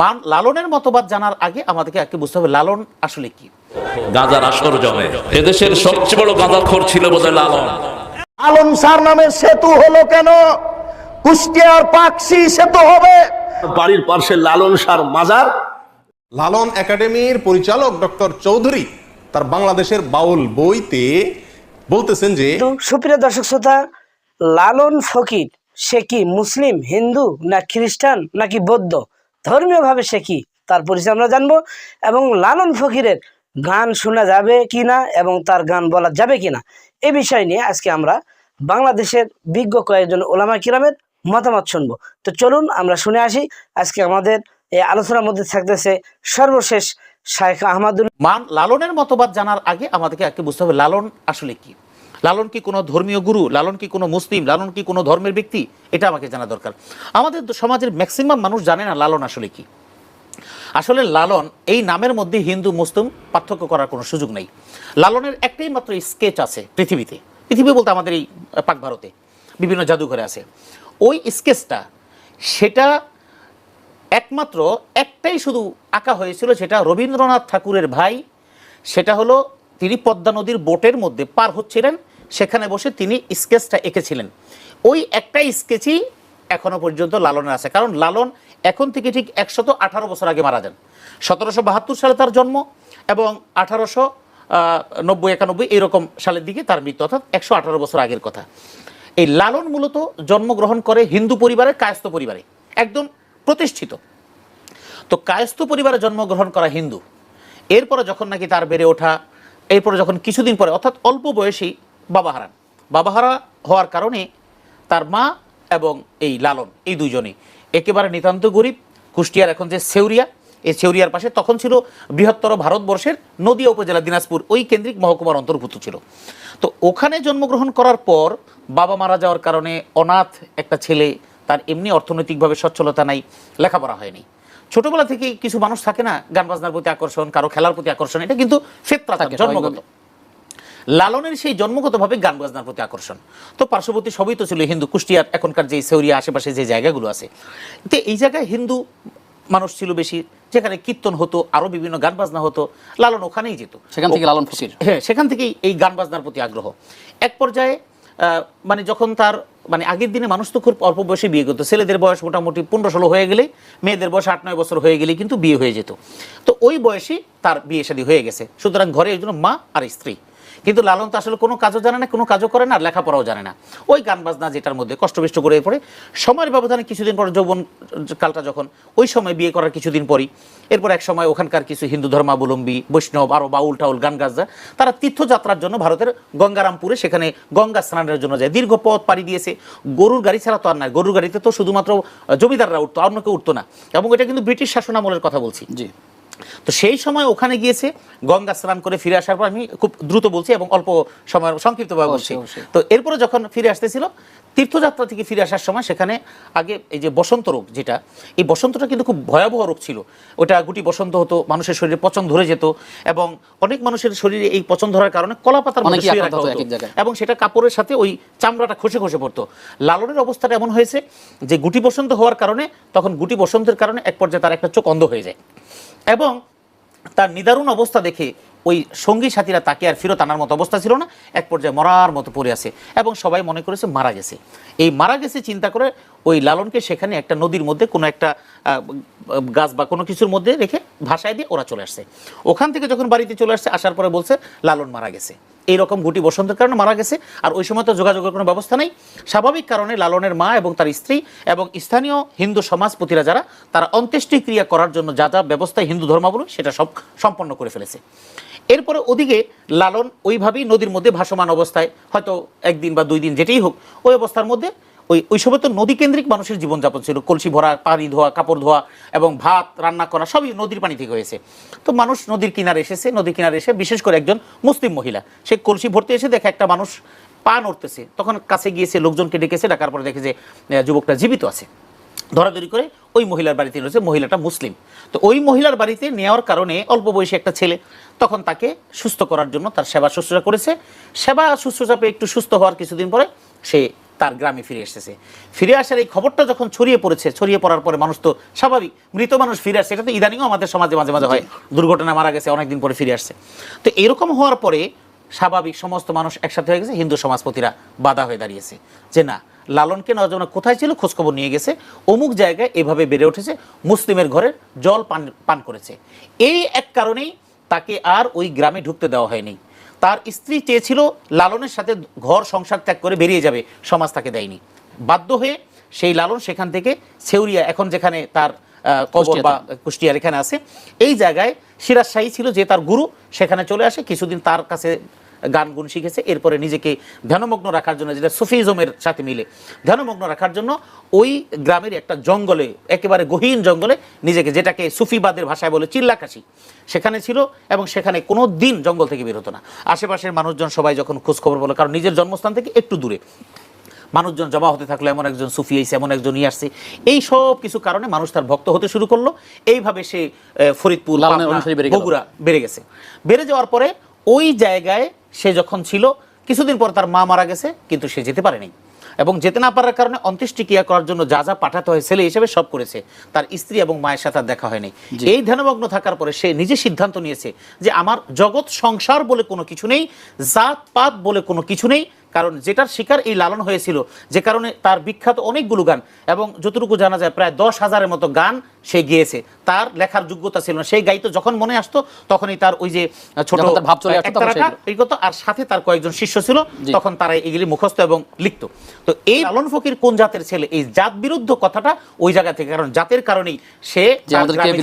মান লালনের মতবাদ জানার আগে আমাদেরকে আগে বুঝতে হবে লালন আসলে কি। গাঁজার আসর জমে। এদেশের সবচেয়ে বড় গাঁজাখোর ছিল বোধহয় লালন। আলম স্যার নামে সেতু হলো কেন? কুষ্টিয়ার পাকসি সেতু হবে। বাড়ির পাশে লালন সার মাজার। লালন একাডেমির পরিচালক ডক্টর চৌধুরী তার বাংলাদেশের বাউল বইতে বলতেছেন যে সুপ্রিয় দর্শক শ্রোতা লালন ফকির সে কি মুসলিম হিন্দু না খ্রিস্টান নাকি বৌদ্ধ? ধর্মীয়ভাবে সে কি? তার পরিচয় আমরা জানব এবং লালন ফকিরের গান শোনা যাবে কিনা এবং তার গান বলা যাবে কিনা? এ বিষয় নিয়ে আজকে আমরা বাংলাদেশের বিজ্ঞ কয়েকজন ওলামা কিরামের মতামত শুনব। তো চলুন আমরা শুনে আসি। আজকে আমাদের এই আলোচনার মধ্যে থাকতেছে সর্বশেষ শাইখ আহমদুল মান লালনের মতবাদ জানার আগে আমাদেরকে আগে বুঝতে হবে লালন আসলে কি। লালন কি কোনো ধর্মীয় গুরু? লালন কি কোনো মুসলিম? লালন কি কোনো ধর্মের ব্যক্তি? এটা আমাকে জানা দরকার। আমাদের সমাজের ম্যাক্সিমাম মানুষ জানে না লালন আসলে কি। আসলে লালন এই নামের মধ্যে হিন্দু, মুসলিম পার্থক্য করার কোনো সুযোগ নেই। লালনের একটাই মাত্র স্কেচ আছে পৃথিবীতে। পৃথিবী বলতে আমাদের এই পাক ভারতে বিভিন্ন জাদুঘরে আছে। ওই স্কেচটা সেটা একমাত্র একটাই শুধু আঁকা হয়েছিল, সেটা রবীন্দ্রনাথ ঠাকুরের ভাই, সেটা হলো তিনি পদ্মা নদীর বোটের মধ্যে পার হচ্ছিলেন সেখানে বসে তিনি স্কেচটা এঁকেছিলেন। ওই একটা স্কেচই এখনও পর্যন্ত লালনের আছে। কারণ লালন এখন থেকে ঠিক একশত আঠারো বছর আগে মারা যান। সতেরোশো বাহাত্তর সালে তার জন্ম এবং আঠারোশো নব্বই একানব্বই এরকম সালের দিকে তার মৃত্যু। অর্থাৎ একশো আঠারো বছর আগের কথা। এই লালন মূলত জন্মগ্রহণ করে হিন্দু পরিবারের কায়স্থ পরিবারে। একদম প্রতিষ্ঠিত। তো কায়স্থ পরিবারে জন্মগ্রহণ করা হিন্দু। এরপরে যখন নাকি তার বেড়ে ওঠা, এরপরে যখন কিছুদিন পরে, অর্থাৎ অল্প বয়সী বাবা হারান। বাবা হারা হওয়ার কারণে তার মা এবং এই লালন এই দুইজনই একেবারে নিতান্ত গরিব কুষ্টিয়ার এখন যে সেউরিয়া এই সেউরিয়ার পাশে তখন ছিল বৃহত্তর ভারতবর্ষের নদীয়া উপজেলা দিনাজপুর ওই কেন্দ্রিক মহকুমার অন্তর্ভুক্ত ছিল। তো ওখানে জন্মগ্রহণ করার পর বাবা মারা যাওয়ার কারণে অনাথ একটা ছেলে তার এমনি অর্থনৈতিকভাবে সচ্ছলতা নাই লেখাপড়া হয়নি। ছোটবেলা থেকেই কিছু মানুষ থাকে না গান বাজনার প্রতি আকর্ষণ কারও খেলার প্রতি আকর্ষণ এটা কিন্তু ফেতরা থাকে জন্মগত। লালনের সেই জন্মগতভাবে গান বাজনার প্রতি আকর্ষণ। তো পার্শ্ববর্তী সবই তো ছিল হিন্দু কুষ্টিয়ার এখনকার যে সেউরিয়া আশেপাশে যে জায়গাগুলো আছে। তো এই জায়গায় হিন্দু মানুষ ছিল বেশি যেখানে কীর্তন হতো আরও বিভিন্ন গান বাজনা হতো লালন ওখানেই যেত। সেখান থেকে লালন ফকির হ্যাঁ সেখান থেকেই এই গান বাজনার প্রতি আগ্রহ। এক পর্যায়ে আহ, মানে যখন তার মানে আগের দিনে মানুষ তো খুব অল্প বয়সে বিয়ে করতো। ছেলেদের বয়স মোটামুটি পনেরো ষোলো হয়ে গেলে মেয়েদের বয়স আট নয় বছর হয়ে গেলে কিন্তু বিয়ে হয়ে যেত। তো ওই বয়সে তার বিয়ে শাদী হয়ে গেছে। সুতরাং ঘরে একজন মা আর স্ত্রী। কিন্তু লালন তো আসলে কোনো কাজও জানে না, কোনো কাজও করে না লেখাপড়াও জানে না। ওই গান বাজনা যেটার মধ্যে কষ্টবিষ্ট করে পড়ে, সময়ের ব্যবধানে কিছুদিন পর যৌবন কালটা যখন, ওই সময় বিয়ে করার কিছুদিন পরই, এরপর এক সময় ওখানকার কিছু হিন্দু ধর্মাবলম্বী, বৈষ্ণব আরও বাউল টাউল গান গাছরা তারা তীর্থযাত্রার জন্য ভারতের গঙ্গারামপুরে সেখানে গঙ্গা স্নানের জন্য যায়। দীর্ঘ পথ পাড়ি দিয়েছে। গরুর গাড়ি ছাড়া তো আর নয় গরুর গাড়িতে তো শুধুমাত্র জমিদাররা উঠতো অন্য কেউ উঠতো না। এবং এটা কিন্তু ব্রিটিশ শাসনামলের কথা বলছি। জি। তো সেই সময় ওখানে গিয়েছে গঙ্গা স্নান করে ফিরে আসার পর আমি খুব দ্রুত বলছি এবং অল্প সময় সংক্ষিপ্তভাবে বলছি। তো এরপরে যখন ফিরে আসতেছিল তীর্থযাত্রা থেকে ফিরে আসার সময় সেখানে আগে এই যে বসন্ত রোগ যেটা এই বসন্তটা কিন্তু খুব ভয়াবহ রোগ ছিল ওটা গুটি বসন্ত হতো মানুষের শরীরে পচন ধরে যেত এবং অনেক মানুষের শরীরে এই পচন ধরার কারণে কলা পাতার। এবং সেটা কাপড়ের সাথে ওই চামড়াটা খসে খসে পড়তো লালনের অবস্থাটা এমন হয়েছে যে গুটি বসন্ত হওয়ার কারণে তখন গুটি বসন্তের কারণে এক পর্যায়ে তার একটা চোখ অন্ধ হয়ে যায় এবং তার নিদারুণ অবস্থা দেখে ওই সঙ্গী সাথীরা তাকে আর ফেরত আনার মতো অবস্থা ছিল না। এক পর্যায়ে মরার মতো পড়ে আছে এবং সবাই মনে করেছে মারা গেছে। এই মারা গেছে চিন্তা করে ওই লালনকে সেখানে একটা নদীর মধ্যে কোনো একটা গাছ বা কোনো কিছুর মধ্যে রেখে ভাসায় দিয়ে ওরা চলে আসছে। ওখান থেকে যখন বাড়িতে চলে আসছে, আসার পরে বলছে, লালন মারা গেছে। এইরকম গুটি বসন্তের কারণে মারা গেছে। আর ওই সময় তো যোগাযোগের কোনো ব্যবস্থা নেই। স্বাভাবিক কারণে লালনের মা এবং তার স্ত্রী এবং স্থানীয় হিন্দু সমাজপতিরা যারা, তারা অন্ত্যেষ্টিক্রিয়া করার জন্য যা যা ব্যবস্থায় হিন্দু ধর্মাবলম্বী, সেটা সব সম্পন্ন করে ফেলেছে। এরপরে ওদিকে লালন ওইভাবেই নদীর মধ্যে ভাসমান অবস্থায়, হয়তো একদিন বা দুই দিন যেটাই হোক, ওই অবস্থার মধ্যে ওই ওই সময় তো নদী কেন্দ্রিক মানুষের জীবনযাপন ছিল। কলসি ভরা, পানি ধোয়া, কাপড় ধোয়া এবং ভাত রান্না করা সবই নদীর পানি থেকে হয়েছে। তো মানুষ নদীর কিনারে এসেছে, নদীর কিনারে এসে বিশেষ করে একজন মুসলিম মহিলা, সে কলসি ভর্তি এসে দেখে একটা মানুষ পা নড়তেছে। তখন কাছে গিয়েছে, লোকজনকে ডেকেছে, ডাকার পরে দেখে যে যুবকটা জীবিত আছে। ধরাধরি করে ওই মহিলার বাড়িতে রয়েছে মহিলাটা মুসলিম। তো ওই মহিলার বাড়িতে নেওয়ার কারণে অল্প বয়সী একটা ছেলে তখন তাকে সুস্থ করার জন্য তার সেবা শুশ্রূষা করেছে। সেবা শুশ্রূষা পেয়ে একটু সুস্থ হওয়ার কিছুদিন পরে সে তার গ্রামে ফিরে এসেছে। ফিরে আসার এই খবরটা যখন ছড়িয়ে পড়েছে ছড়িয়ে পড়ার পরে মানুষ তো স্বাভাবিক মৃত মানুষ ফিরে আসছে এটা তো ইদানিংও আমাদের সমাজে মাঝে মাঝে হয়। দুর্ঘটনা মারা গেছে অনেকদিন পরে ফিরে আসছে। তো এরকম হওয়ার পরে স্বাভাবিক সমস্ত মানুষ একসাথে হয়ে গেছে হিন্দু সমাজপতিরা বাধা হয়ে দাঁড়িয়েছে। যে না লালনকে নজনা কোথায় ছিল খোঁজখবর নিয়ে গেছে অমুক জায়গায় এভাবে বেড়ে উঠেছে মুসলিমের ঘরের জল পান পান করেছে। এই এক কারণেই তাকে আর ওই গ্রামে ঢুকতে দেওয়া হয়নি। তার স্ত্রী চেয়েছিল লালনের সাথে ঘর সংসার ত্যাগ করে বেরিয়ে যাবে সমাজ তাকে দেয়নি। বাধ্য হয়ে সেই লালন সেখান থেকে সেউরিয়া এখন যেখানে তার কবর বা কুষ্টিয়ার এখানে আছে এই জায়গায় সিরাজশাহী ছিল যে তার গুরু সেখানে চলে আসে কিছুদিন তার কাছে গান গুণ শিখেছে। এরপরে নিজেকে ধ্যানমগ্ন রাখার জন্য যেটা সুফিজমের সাথে মিলে। ধ্যানমগ্ন রাখার জন্য ওই গ্রামের একটা জঙ্গলে একেবারে গহীন জঙ্গলে নিজেকে যেটাকে সুফিবাদের ভাষায় বলে চিল্লাকাশি। সেখানে ছিল এবং সেখানে কোনো দিন জঙ্গল থেকে বের হতো না। আশেপাশের মানুষজন সবাই যখন খোঁজখবর বলে কারণ নিজের জন্মস্থান থেকে একটু দূরে। মানুষজন জমা হতে থাকল এমন একজন সুফি আইসে এমন একজন ইয়ে আসছে। এই সব কিছু কারণে মানুষ তার ভক্ত হতে শুরু করল। এইভাবে সে ফরিদপুর। বগুড়া বেড়ে গেছে। বেড়ে যাওয়ার পরে ওই জায়গায় সে যখন ছিল কিছুদিন পর তার মা মারা গেছে কিন্তু সে যেতে পারেনি। এবং যেতে না পারার কারণে অন্ত্যেষ্টিক্রিয়া করার জন্য যা যা পাঠাতে হয় ছেলে হিসেবে সব করেছে। তার স্ত্রী এবং মায়ের সাথে আর দেখা হয়নি। এই ধ্যানমগ্ন থাকার পরে সে নিজে সিদ্ধান্ত নিয়েছে যে আমার জগৎ সংসার বলে কোনো কিছু নেই জাত পাত বলে কোনো কিছু নেই কারণ যেটার শিকার এই লালন হয়েছিল যে কারণে তার বিখ্যাত অনেকগুলো গান এবং যতটুকু জানা যায় প্রায় দশ হাজারের মতো গান সে গিয়েছে। তার লেখার যোগ্যতা ছিল না। সেই গাইতো যখন মনে আসতো তখনই তার ওই যে ছোট ভাব চলে আসতো আর সাথে তার কয়েকজন শিষ্য ছিল তখন তারা এগুলি মুখস্থ এবং লিখতো। তো এই লালন ফকির কোন জাতের ছেলে? এই জাত বিরুদ্ধ কথাটা ওই জায়গা থেকে কারণ জাতের কারণেই সে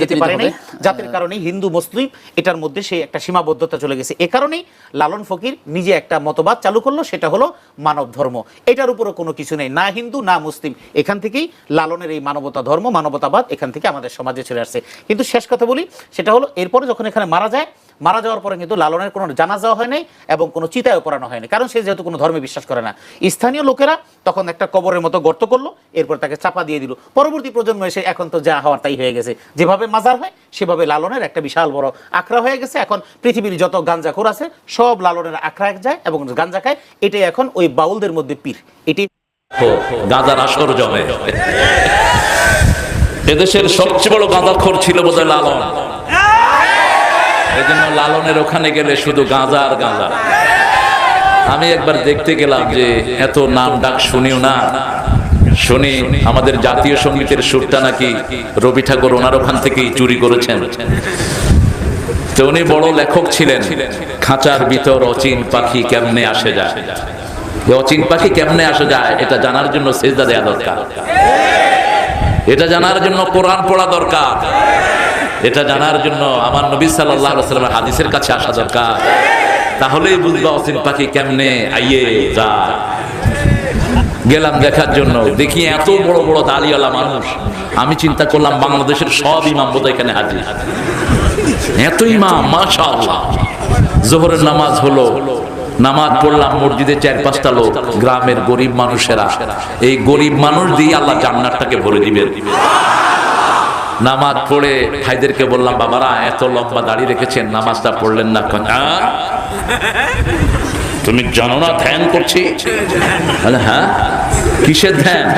যেতে পারে নাই। জাতের কারণেই হিন্দু মুসলিম এটার মধ্যে সেই একটা সীমাবদ্ধতা চলে গেছে। এ কারণেই লালন ফকির নিজে একটা মতবাদ চালু করল সেটা হলো মানব ধর্ম এটার উপরও কোনো কিছু নেই। না হিন্দু, না মুসলিম। এখান থেকেই লালনের এই মানবতা ধর্ম, মানবতাবাদ এখান থেকে আমাদের সমাজে চলে আসছে। কিন্তু শেষ কথা বলি, সেটা হলো এরপরে যখন এখানে মারা যায় মারা যাওয়ার পরে কিন্তু লালনের কোনো জানা যাওয়া হয় নাই এবং কোনো চিতায়ও পড়ানো হয়নি। কারণ সে যেহেতু কোনো ধর্মে বিশ্বাস করে না। স্থানীয় লোকেরা তখন একটা কবরের মতো গর্ত করল, এরপর তাকে চাপা দিয়ে দিল। পরবর্তী প্রজন্ম এসে এখন তো যা হওয়ার তাই হয়ে গেছে। যেভাবে মাজার হয়, সেভাবে লালনের একটা বিশাল বড় আখড়া হয়ে গেছে। এখন পৃথিবীর যত গাঞ্জাখোর আছে, সব লালনের আখড়া এক যায় এবং গাঞ্জা খায়। এটাই এখন ওই বাউলদের মধ্যে পীর। এটি গাঁজার আসর জমে। এদেশের সবচেয়ে বড় গাঁজাখোর ছিল বোধহয় লালন। এই জন্য লালনের ওখানে গেলে শুধু গাঁজা আর গাঁজা। আমি একবার দেখতে গেলাম যে এত নাম ডাক শুনিও না। শুনি আমাদের জাতীয় সঙ্গীতের সুরটা নাকি রবি ঠাকুর ওনার ওখান থেকেই চুরি করেছেন। তো উনি বড় লেখক ছিলেন। খাঁচার ভিতর অচিন পাখি কেমনে আসে যায়? অচিন পাখি কেমনে আসে যায়, এটা জানার জন্য সেজদা দেয়া দরকার। এটা জানার জন্য কোরআন পড়া দরকার। এটা জানার জন্য আমার নবী ওয়াসাল্লামের হাদিসের কাছে আসা দরকার। তাহলেই বুঝবা অচিন পাখি কেমনে আইয়ে যায়। গেলাম দেখার জন্য। দেখি এত বড় বড় দাড়িওয়ালা মানুষ। আমি চিন্তা করলাম বাংলাদেশের সব ইমাম বোধ এখানে হাজির। এত ইমাম, মাশাআল্লাহ। জোহরের নামাজ হলো। নামাজ পড়লাম মসজিদে চার পাঁচটা লোক, গ্রামের গরিব মানুষেরা। এই গরিব মানুষ দিয়ে আল্লাহ জান্নাতটাকে ভরে দিবেন। নামাজ পড়ে ভাইদেরকে বললাম, বাবারা, এত লম্বা দাড়ি রেখেছেন, নামাজটা পড়লেন না তুমি জানো না, ধ্যান করছি। হ্যাঁ? কিসের ধ্যান?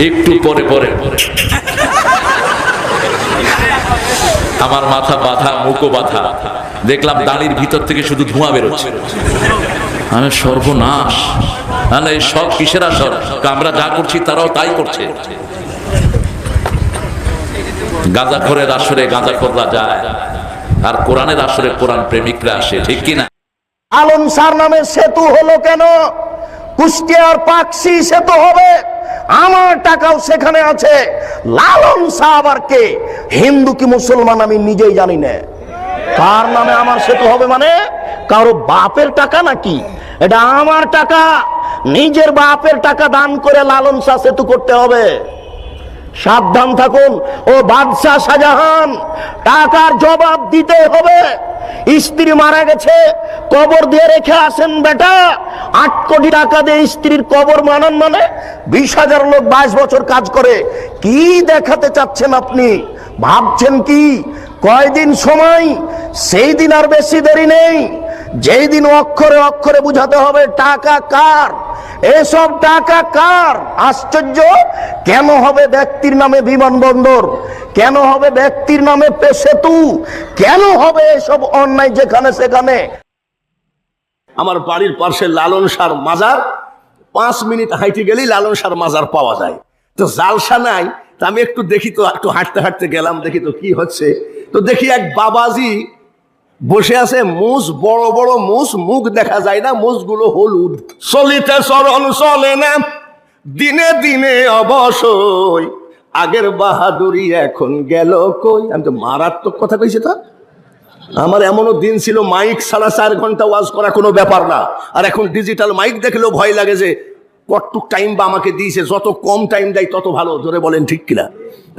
একটু পরে পরে। আমার মাথা বাঁধা মুখো বাঁধা। দেখলাম দাঁড়ির ভিতর থেকে শুধু ধোঁয়া বেরোচ্ছে। আমি সর্বনাশ। তাহলে সব কিসেরা আসর আমরা যা করছি, তারাও তাই করছে। গাঁজাখরের আসরে গাঁজাখররা যায়। আর কোরআনের আসরে কোরআন প্রেমিকরা আসে, ঠিক কিনা? আলম সার নামে সেতু হলো কেন? কুষ্টিয়ার পাকসি সেতু হবে। আমার টাকাও সেখানে আছে। লালন শাহ আবার কে? হিন্দু কি মুসলমান আমি নিজেই জানি না। কার নামে আমার সেতু হবে মানে? কারও বাপের টাকা নাকি? এটা আমার টাকা। নিজের বাপের টাকা দান করে লালন শাহ সেতু করতে হবে। সাবধান থাকুন। ও বাদশাহ শাহজাহান, টাকার জবাব দিতে হবে। স্ত্রী মারা গেছে, কবর দিয়ে রেখে আসেন বেটা। আট কোটি টাকা দিয়ে স্ত্রীর কবর মানান মানে বিশ হাজার লোক বাইশ বছর কাজ করে। কি দেখাতে চাচ্ছেন আপনি? ভাবছেন কি? কয়দিন সময়? সেই দিন আর বেশি দেরি নেই। যেই দিন অক্ষরে অক্ষরে বুঝাতে হবে টাকা কার? এসব টাকা কার? আশ্চর্য। কেন হবে ব্যক্তির নামে বিমানবন্দর? কেন হবে ব্যক্তির নামে সেতু কেন হবে এসব অন্যায় যেখানে সেখানে? আমার বাড়ির পাশে লালন সার মাজার, পাঁচ মিনিট হাইটে গেলেই লালন সার মাজার পাওয়া যায়। তো জালসা নাই, তা আমি একটু দেখি তো, একটু হাঁটতে হাঁটতে গেলাম, দেখি তো কি হচ্ছে। তো দেখি এক বাবাজি বসে আছে, মুস, বড় বড় মুস, মুখ দেখা যায় না, মুসগুলো হলুদ। চলিতে চরণ চলে না, দিনে দিনে অবশ্যই। আগের বাহাদুরি এখন গেল কই? আমি তো মারাত্মক কথা কইছি তো। আমার এমনও দিন ছিল, মাইক সাড়ে চার ঘণ্টা ওয়াজ করা কোনো ব্যাপার না। আর এখন ডিজিটাল মাইক দেখলেও ভয় লাগে যে, কতটুক টাইম বা আমাকে দিয়েছে, যত কম টাইম দেয়, তত ভালো। ধরে বলেন ঠিক কিনা?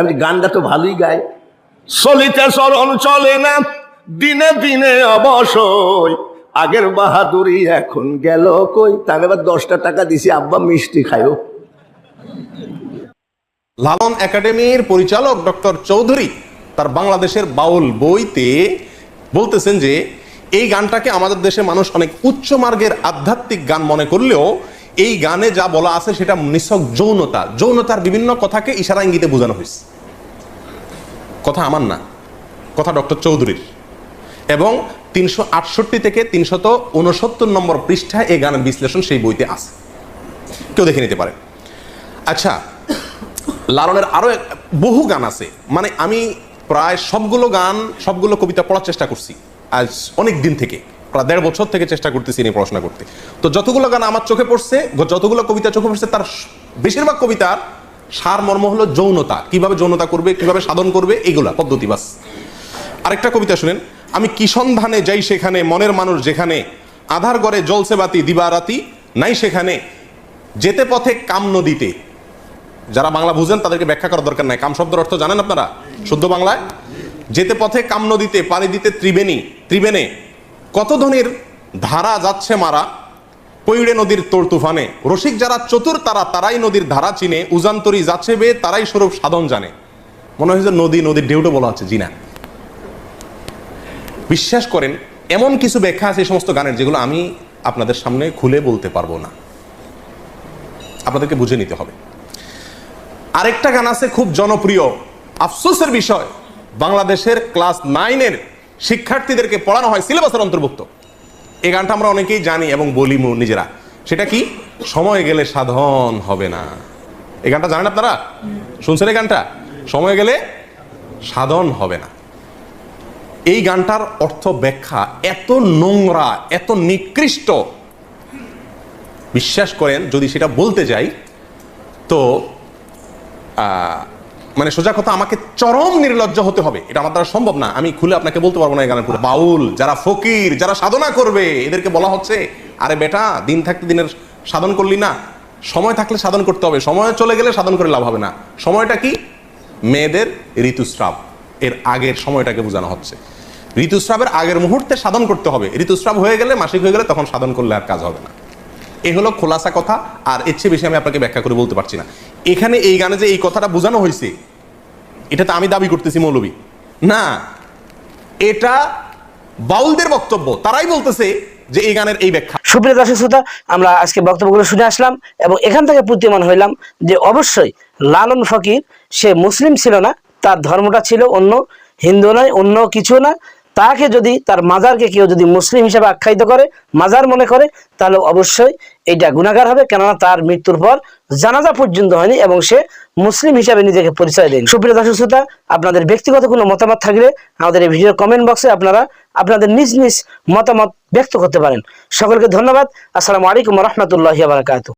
আমি গানটা তো ভালোই গাই চলিতে চরণ চলে না দিনে দিনে অবশ্যই আগের বাহাদুরি এখন গেল কই? তা আমি এবার দশটা টাকা দিছি, আব্বা মিষ্টি খায়ও লালন একাডেমির পরিচালক ডক্টর চৌধুরী তার বাংলাদেশের বাউল বইতে বলতেছেন যে, এই গানটাকে আমাদের দেশে মানুষ অনেক উচ্চ মার্গের আধ্যাত্মিক গান মনে করলেও এই গানে যা বলা আছে সেটা নিছক যৌনতা। যৌনতার বিভিন্ন কথাকে ইশারা ইঙ্গিতে বোঝানো হয়েছে কথা আমার না, কথা ডক্টর চৌধুরীর। এবং তিনশো আটষট্টি থেকে তিনশত উনসত্তর নম্বর পৃষ্ঠায় এই গানের বিশ্লেষণ সেই বইতে আছে। কেউ দেখে নিতে পারে। আচ্ছা লালনের আরও বহু গান আছে। মানে আমি প্রায় সবগুলো গান, সবগুলো কবিতা পড়ার চেষ্টা করছি আজ অনেক দিন থেকে। প্রায় দেড় বছর থেকে চেষ্টা করতেছি নিয়ে পড়াশোনা করতে। তো যতগুলো গান আমার চোখে পড়ছে, যতগুলো কবিতা চোখে পড়ছে, তার বেশিরভাগ কবিতার সার মর্ম হলো যৌনতা। কীভাবে যৌনতা করবে, কীভাবে সাধন করবে, এগুলা পদ্ধতি বাস। আরেকটা কবিতা শুনেন। আমি কি সন্ধানে যাই সেখানে, মনের মানুষ যেখানে, আধার গড়ে জলসে বাতি দিবারাতি নাই সেখানে, যেতে পথে কাম নদীতে। যারা বাংলা বুঝেন, তাদেরকে ব্যাখ্যা করার দরকার নাই। কাম শব্দের অর্থ জানেন আপনারা? শুদ্ধ বাংলায়? যেতে পথে কাম নদীতে পানি দিতে ত্রিবেণী, ত্রিবেণে, কত ধনির ধারা যাচ্ছে মারা, পৈড়ে নদীর তোর তুফানে। রসিক যারা চতুর, তারা তারাই নদীর ধারা চিনে। উজান্তরি যাচ্ছে বে, তারাই স্বরূপ সাধন জানে। মনে হয় যে নদী, নদীর ঢেউটো বলা হচ্ছে জি না। বিশ্বাস করেন, এমন কিছু ব্যাখ্যা আছে এই সমস্ত গানের যেগুলো আমি আপনাদের সামনে খুলে বলতে পারব না। আপনাদেরকে বুঝে নিতে হবে। আরেকটা গান আছে খুব জনপ্রিয়, আফসোসের বিষয়, বাংলাদেশের ক্লাস নাইনের শিক্ষার্থীদেরকে পড়ানো হয়, সিলেবাসের অন্তর্ভুক্ত। এই গানটা আমরা অনেকেই জানি এবং বলি নিজেরা। সেটা কি? সময় গেলে সাধন হবে না। এই গানটা জানেন আপনারা? শুনছেন এই গানটা? সময় গেলে সাধন হবে না। এই গানটার অর্থ ব্যাখ্যা, এত নোংরা, এত নিকৃষ্ট। বিশ্বাস করেন, যদি সেটা বলতে যাই, তো মানে সোজা কথা, আমাকে চরম নির্লজ্জ হতে হবে। এটা আমার দ্বারা সম্ভব না। আমি খুলে আপনাকে বলতে পারব না এই গানের পুরো বাউল, যারা ফকির, যারা সাধনা করবে, এদেরকে বলা হচ্ছে, আরে বেটা, দিন থাকতে দিনের সাধন করলি না। সময় থাকলে সাধন করতে হবে। সময় চলে গেলে সাধন করে লাভ হবে না। সময়টা কি? মেয়েদের ঋতুস্রাব। এর আগের সময়টাকে বোঝানো হচ্ছে। ঋতুস্রাবের আগের মুহূর্তে সাধন করতে হবে। ঋতুস্রাব হয়ে গেলে, মাসিক হয়ে গেলে তখন সাধন করলে আর কাজ হবে না। এ হলো খোলাসা কথা, আর এর চেয়ে বেশি আমি আপনাকে ব্যাখ্যা করে বলতে পারছি না। এখানে এই গানে যে এই কথাটা বোঝানো হয়েছে, এটা তো আমি দাবি করতেছি মৌলবী। না, এটা বাউলদের বক্তব্য। তারাই বলতেছে যে এই গানের এই ব্যাখ্যা। সুপ্রিয় দর্শক শ্রোতা, আমরা আজকে বক্তব্যগুলো শুনে আসলাম এবং এখান থেকে প্রতীয়মান হইলাম যে অবশ্যই লালন ফকির, সে মুসলিম ছিল না, তার ধর্মটা ছিল অন্য, হিন্দু নয়, অন্য কিছু না। তাকে যদি তার মাজারকে কেউ যদি মুসলিম হিসেবে আখ্যায়িত করে, মাজার মনে করে, তাহলে অবশ্যই এটা গুণাগার হবে। কেননা তার মৃত্যুর পর জানাজা পর্যন্ত হয়নি এবং সে মুসলিম হিসাবে নিজেকে পরিচয় দেন সুপ্রিয় দর্শক শ্রোতা, আপনাদের ব্যক্তিগত কোনো মতামত থাকলে আমাদের এই ভিডিওর কমেন্ট বক্সে আপনারা আপনাদের নিজ নিজ মতামত ব্যক্ত করতে পারেন। সকলকে ধন্যবাদ। আসসালামু আলাইকুম রহমতুল্লাহ বারাকাতু